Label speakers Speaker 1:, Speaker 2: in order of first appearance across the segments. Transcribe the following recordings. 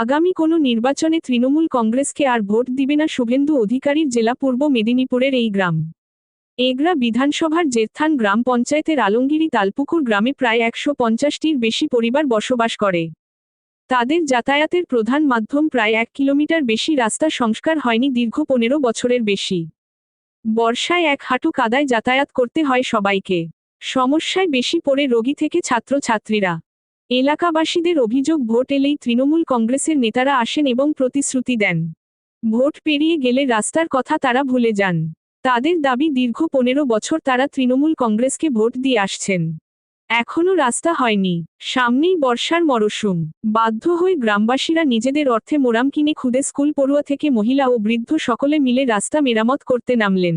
Speaker 1: আগামী কোনো নির্বাচনে তৃণমূল কংগ্রেসকে আর ভোট দিবে না শুভেন্দু অধিকারীর জেলা পূর্ব মেদিনীপুরের এই গ্রাম। এগরা বিধানসভার জেরথান গ্রাম পঞ্চায়েতের আলমগিরি তালপুকুর গ্রামে প্রায় একশো পঞ্চাশটির বেশি পরিবার বসবাস করে। তাদের যাতায়াতের প্রধান মাধ্যম প্রায় এক কিলোমিটার বেশি রাস্তা সংস্কার হয়নি দীর্ঘ পনেরো বছরের বেশি। বর্ষায় এক হাঁটু কাদায় যাতায়াত করতে হয় সবাইকে। সমস্যায় বেশি পড়ে রোগী থেকে ছাত্রছাত্রীরা। এলাকাবাসীদের অভিযোগ, ভোট এলেই তৃণমূল কংগ্রেসের নেতারা আসেন এবং প্রতিশ্রুতি দেন। ভোট পেরিয়ে গেলে রাস্তার কথা তারা ভুলে যান। তাদের দাবি, দীর্ঘ পনেরো বছর তারা তৃণমূল কংগ্রেসকে ভোট দিয়ে আসছেন। এখনও রাস্তা হয়নি। সামনেই বর্ষার মরশুম। বাধ্য হয়ে গ্রামবাসীরা নিজেদের অর্থে মোরাম কিনে খুদে স্কুল পড়ুয়া থেকে মহিলা ও বৃদ্ধ সকলে মিলে রাস্তা মেরামত করতে নামলেন।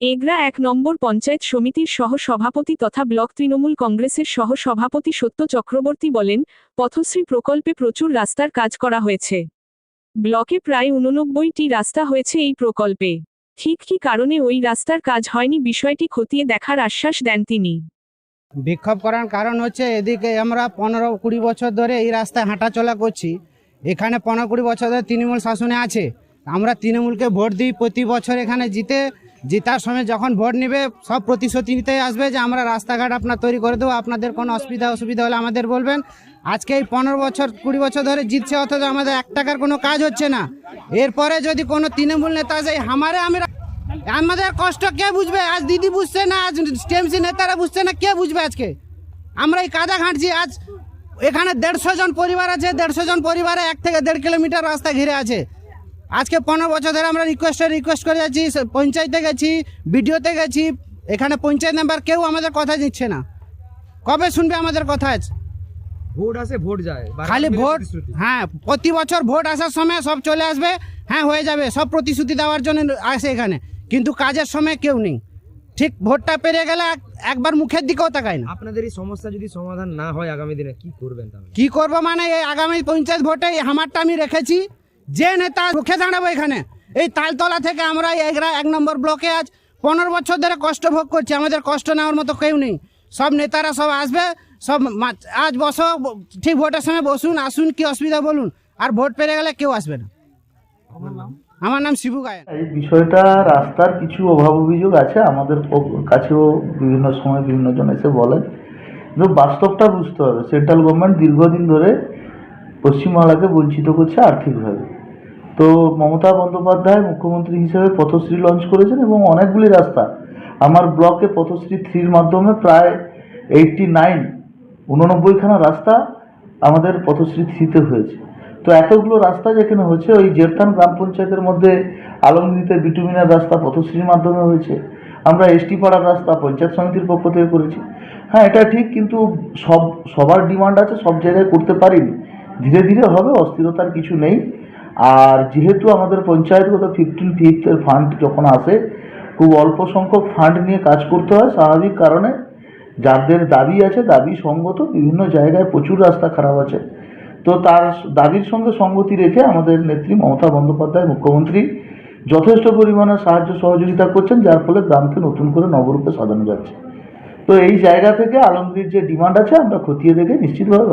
Speaker 1: এগরা এক নম্বর পঞ্চায়েত সমিতির সহ সভাপতি তথা ব্লক তৃণমূল কংগ্রেসের সহ সভাপতি সত্য চক্রবর্তী বলেন, পথশ্রী প্রকল্পে প্রচুর রাস্তার কাজ করা হয়েছে। ব্লকে প্রায় উননব্বইটি রাস্তা হয়েছে এই প্রকল্পে। ঠিক কী কারণে ওই রাস্তার কাজ হয়নি বিষয়টি খতিয়ে দেখার আশ্বাস দেন তিনি।
Speaker 2: বিক্ষোভ করার কারণ হচ্ছে এদিকে আমরা পনেরো কুড়ি বছর ধরে এই রাস্তায় হাঁটাচলা করছি। এখানে পনেরো কুড়ি বছর ধরে তৃণমূল শাসনে আছে। আমরা তৃণমূলকে ভোট দিই প্রতি বছর এখানে জিতে জিতার সময় যখন ভোট নেবে, সব প্রতিশ্রুতি নিতে আসবে যে আমরা রাস্তাঘাট আপনার তৈরি করে দেবো, আপনাদের কোনো অসুবিধা অসুবিধা হলে আমাদের বলবেন। আজকে এই পনেরো বছর, কুড়ি বছর ধরে জিতছে, অথচ আমাদের এক টাকার কোনো কাজ হচ্ছে না। এরপরে যদি কোনো তৃণমূল নেতা আসে হামারে আমরা, আমাদের কষ্ট কে বুঝবে? আজ দিদি বুঝছে না, আজ টিএমসি নেতারা বুঝছে না, কে বুঝবে আজকে? আমরা এই কাদা ঘাঁটছি, আজ এখানে দেড়শো জন পরিবার আছে, দেড়শো জন পরিবারে এক থেকে দেড় কিলোমিটার রাস্তা ঘিরে আছে। আজকে পনেরো বছর ধরে আমরা রিকোয়েস্টে রিকোয়েস্ট করে যাচ্ছি পঞ্চায়েতে গেছি বিডিওতে গেছি এখানে পঞ্চায়েত মেম্বার কেউ আমাদের কথা দিচ্ছে না। কবে শুনবে আমাদের কথা আছে
Speaker 3: ভোট আসে ভোট যায়।
Speaker 2: খালি ভোট হ্যাঁ প্রতি বছর ভোট আসার সময় সব চলে আসবে হ্যাঁ হয়ে যাবে সব প্রতিশ্রুতি দেওয়ার জন্য আসে এখানে। কিন্তু কাজের সময় কেউ নেই। ঠিক ভোটটা পেরিয়ে গেলে একবার মুখের দিকেও তাকায় না।
Speaker 3: আপনাদের এই সমস্যা যদি সমাধান না হয় আগামী দিনে কি করবেন
Speaker 2: কি করব মানে এই আগামী পঞ্চায়েত ভোটে হামারটা আমি রেখেছি যে নেতা রুখে দাঁড়াবো এখানে এই তালতলা থেকে আমরা এই এগরা এক নম্বর ব্লকে আজ পনেরো বছর ধরে কষ্ট ভোগ করছি আমাদের কষ্ট নেওয়ার মতো কেউ নেই। সব নেতারা সব আসবে সব মা- আজ বসো ঠিক ভোটের সময় বসুন আসুন কি অসুবিধা বলুন আর ভোট পেরে গেলে কেউ আসবে না। আমার নাম? শিবু গায়েন।
Speaker 4: এই বিষয়টা রাস্তার কিছু অভাব অভিযোগ আছে আমাদের কাছেও বিভিন্ন সময় বিভিন্ন জন এসে বলেন। কিন্তু বাস্তবটা বুঝতে হবে সেন্ট্রাল গভর্নমেন্ট দীর্ঘদিন ধরে পশ্চিমবাংলাকে বঞ্চিত করছে আর্থিকভাবে। তো মমতা বন্দ্যোপাধ্যায় মুখ্যমন্ত্রী হিসেবে পথশ্রী লঞ্চ করেছেন এবং অনেকগুলি রাস্তা। আমার ব্লকে পথশ্রী থ্রির মাধ্যমে প্রায় এইটটি নাইন উননব্বইখানা রাস্তা আমাদের পথশ্রী থ্রিতে হয়েছে। তো এতগুলো রাস্তা যেখানে হয়েছে, ওই জেরথান গ্রাম পঞ্চায়েতের মধ্যে আলমগীরিতে বিটুমিনার রাস্তা পথশ্রীর মাধ্যমে হয়েছে। আমরা এসটি পাড়ার রাস্তা পঞ্চায়েত সমিতির পক্ষ থেকে করেছি। হ্যাঁ এটা ঠিক, কিন্তু সব, সবার ডিমান্ড আছে, সব জায়গায় করতে পারিনি। ধীরে ধীরে হবে, অস্থিরতার কিছু নেই। আর যেহেতু আমাদের পঞ্চায়েতগত ফিফটিন ফিফথের ফান্ড যখন আসে, খুব অল্প সংখ্যক ফান্ড নিয়ে কাজ করতে হয়। স্বাভাবিক কারণে যাদের দাবি আছে, দাবি সঙ্গত বিভিন্ন জায়গায় প্রচুর রাস্তা খারাপ আছে। তো তার দাবির সঙ্গে সঙ্গতি রেখে আমাদের নেত্রী মমতা বন্দ্যোপাধ্যায়, মুখ্যমন্ত্রী যথেষ্ট পরিমাণে সাহায্য সহযোগিতা করছেন, যার ফলে গ্রামকে নতুন করে নবরূপে সাজানো যাচ্ছে। তো এই জায়গা থেকে আলমগীর যে ডিমান্ড আছে, আমরা খতিয়ে দেখে নিশ্চিতভাবে